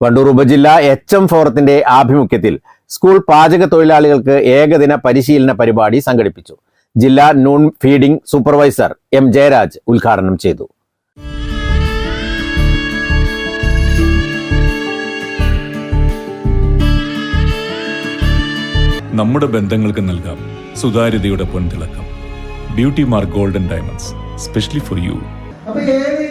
വണ്ടൂർ ഉപജില്ല H M ഫോറത്തിന്റെ ആഭിമുഖ്യത്തിൽ സ്കൂൾ പാചക തൊഴിലാളികൾക്ക് ഏകദിന പരിശീലന പരിപാടി സംഘടിപ്പിച്ചു. ജില്ലാ noon feeding supervisor M Jayaraj ഉദ്ഘാടനം ചെയ്തു. നമ്മുടെ ബന്ധങ്ങൾക്ക് നൽകാം സുതാര്യതയുടെ പൊൻതിളക്കം. Beauty mark golden diamonds specially for you അപ്പൊ ഏത്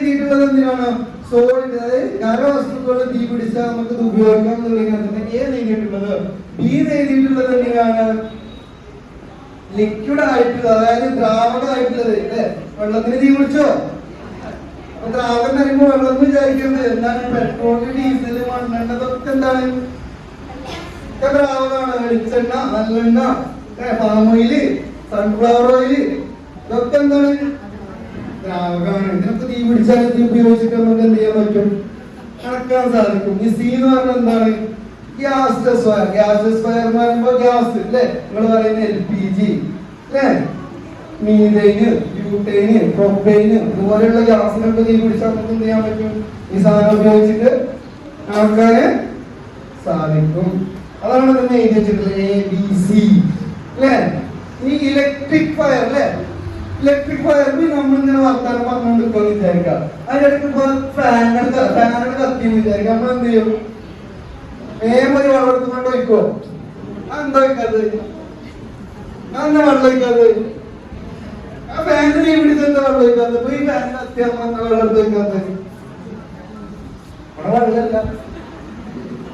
സോളിഡ് അതായത് ഖരവസ്തുക്കൾ തീ പിടിച്ചാൽ നമുക്ക് ഇത് ഉപയോഗിക്കാം എന്നുള്ളതിനകത്ത് ഏത് രീതിയിലുള്ളത്? ബി രീതിയിലുള്ളത് എന്തിനാണ്? ലിക്വിഡ് ആയിട്ടുള്ളത് അതായത് ദ്രാവകമായിട്ടുള്ളത് അല്ലേ? വെള്ളത്തിന് തീ പിടിച്ചോ? അപ്പൊ ദ്രാവകം പറയുമ്പോൾ വെള്ളം വിചാരിക്കുന്നത് എന്താണ് പെട്രോൾ ഡീസൽ മണ്ണെണ്ണ ഇതൊക്കെ എന്താണ്? ഒക്കെ ദ്രാവകമാണ്. വെളിച്ചെണ്ണ നല്ലെണ്ണ പാം ഓയിൽ സൺഫ്ലവർ ഓയിൽ ഇതൊക്കെ എന്താണ്? ദ്രാവകമാണ് ഇതിനൊക്കെ തീ പിടിച്ചാൽ തീ ഉപയോഗിച്ചിട്ട് നമുക്ക് എന്ത് ചെയ്യാൻ പറ്റും? അടക്കാൻ സാധിക്കും. ഈ സി എന്ന് പറഞ്ഞാൽ എന്താണ്? ഗ്യാസ് ഡെസ്ഫയർ ഗ്യാസ് സ്ക്വയർ എന്ന് പറയുമ്പോൾ ഗ്യാസ് അല്ലേ? നിങ്ങൾ പറയുന്ന എൽ പി ജി അല്ലേ? മീതൈന് ബ്യൂട്ടൈന് പ്രൊപ്പൈന് ഇതുപോലെയുള്ള ഗ്യാസിനൊക്കെ തീ പിടിച്ചാൽ നമുക്ക് എന്ത് ചെയ്യാൻ പറ്റും? ഈ സാധനം ഉപയോഗിച്ചിട്ട് കണക്കാന് സാധിക്കും. അതാണ് തന്നെ എഴുതി വെച്ചിട്ടുള്ളത് എ ബി സി അല്ലേ? ഈ ഇലക്ട്രിക് ഫയർ അല്ലേ? ഇലക്ട്രിക് വയറിൽ നമ്മൾ ഇങ്ങനെ വർത്താനം പറഞ്ഞുകൊണ്ടിരിക്കുമെന്ന് വിചാരിക്കാം. അതിനിടയ്ക്ക് ഫാനുകൾ ഫാനുകൾ കത്തിയെന്ന് വിചാരിക്കാം. നമ്മൾ എന്ത് ചെയ്യും? വേഗം ഒരു വെള്ളം എടുത്തുകൊണ്ട് വയ്ക്കോ എന്താ എന്താ വയ്ക്കാത് ആ ഫാനിന് തീ പിടിച്ചെന്താ വെള്ളം വയ്ക്കാത്തത് ഇപ്പൊ ഈ ഫാൻ അത്യാവശ്യം എന്താ വെള്ളം എടുത്ത്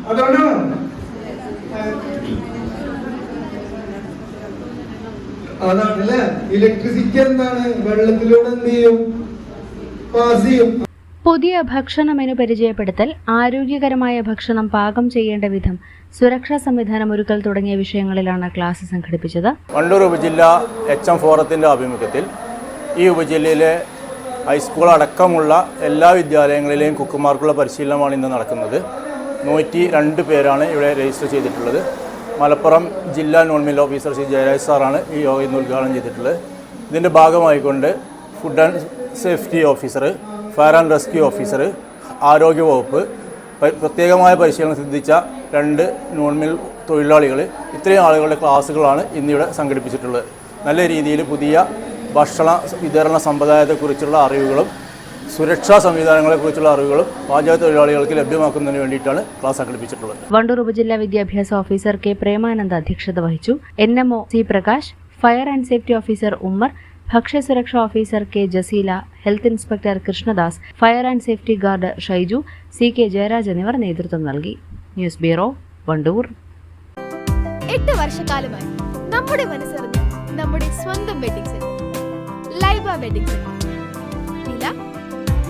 അതുകൊണ്ടാണ്? അതാണല്ലേ? ഇലക്ട്രിസിറ്റി എന്താണ്? വെള്ളത്തിലൂടെ എന്ത് ചെയ്യും? പാസ് ചെയ്യും. പുതിയ ഭക്ഷണ മെനു പരിചയപ്പെടുത്തൽ ആരോഗ്യകരമായ ഭക്ഷണം പാകം ചെയ്യേണ്ട വിധം സുരക്ഷാ സംവിധാനം ഒരുക്കൽ തുടങ്ങിയ വിഷയങ്ങളിലാണ് ക്ലാസ് സംഘടിപ്പിച്ചത്. വണ്ടൂർ ഉപജില്ല എച്ച് എം ഫോറത്തിന്റെ ആഭിമുഖ്യത്തിൽ ഈ ഉപജില്ലയിലെ ഹൈസ്കൂൾ അടക്കമുള്ള എല്ലാ വിദ്യാലയങ്ങളിലെയും കുക്കുമാർക്കുള്ള പരിശീലനമാണ് ഇന്ന് നടക്കുന്നത്. നൂറ്റി രണ്ട് പേരാണ് ഇവിടെ രജിസ്റ്റർ ചെയ്തിട്ടുള്ളത്. മലപ്പുറം ജില്ലാ noon meal officer Shri Jayaraj സാറാണ് ഈ യോഗ ഇന്ന് ഉദ്ഘാടനം ചെയ്തിട്ടുള്ളത്. ഇതിന്റെ ഭാഗമായിക്കൊണ്ട് food and safety officer fire and rescue officer ആരോഗ്യ വകുപ്പ് പ- പ്രത്യേകമായ പരിശീലനം സിദ്ധിച്ച രണ്ട് നോൺ മിൽ തൊഴിലാളികൾ ഇത്രയും ആളുകളുടെ ക്ലാസ്സുകളാണ് ഇന്നിവിടെ സംഘടിപ്പിച്ചിട്ടുള്ളത്. നല്ല രീതിയിൽ പുതിയ ഭക്ഷണ വിതരണ സമ്പ്രദായത്തെക്കുറിച്ചുള്ള അറിവുകളും സുരക്ഷാ സംവിധാനങ്ങളെക്കുറിച്ചുള്ള അറിവുകളും പാചക തൊഴിലാളികൾക്ക് ലഭ്യമാക്കുന്നതിന് വേണ്ടിയിട്ടാണ് ക്ലാസ് സംഘടിപ്പിച്ചിട്ടുള്ളത്. വണ്ടൂർ ഉപജില്ലാ വിദ്യാഭ്യാസ ഓഫീസർ കെ പ്രേമാനന്ദ അധ്യക്ഷത വഹിച്ചു. N M O C Prakash fire and safety officer Ummer ഭക്ഷ്യസുരക്ഷാ officer K Jaseela health inspector Krishnadas fire and safety guard Shaiju C K Jayaraj എന്നിവർ നേതൃത്വം നൽകി. News bureau Wandoor. എട്ട് വർഷക്കാലമായി നമ്മുടെ മനസ്സറിഞ്ഞ് നമ്മുടെ സ്വന്തം wedding centre Laiba wedding centre. വില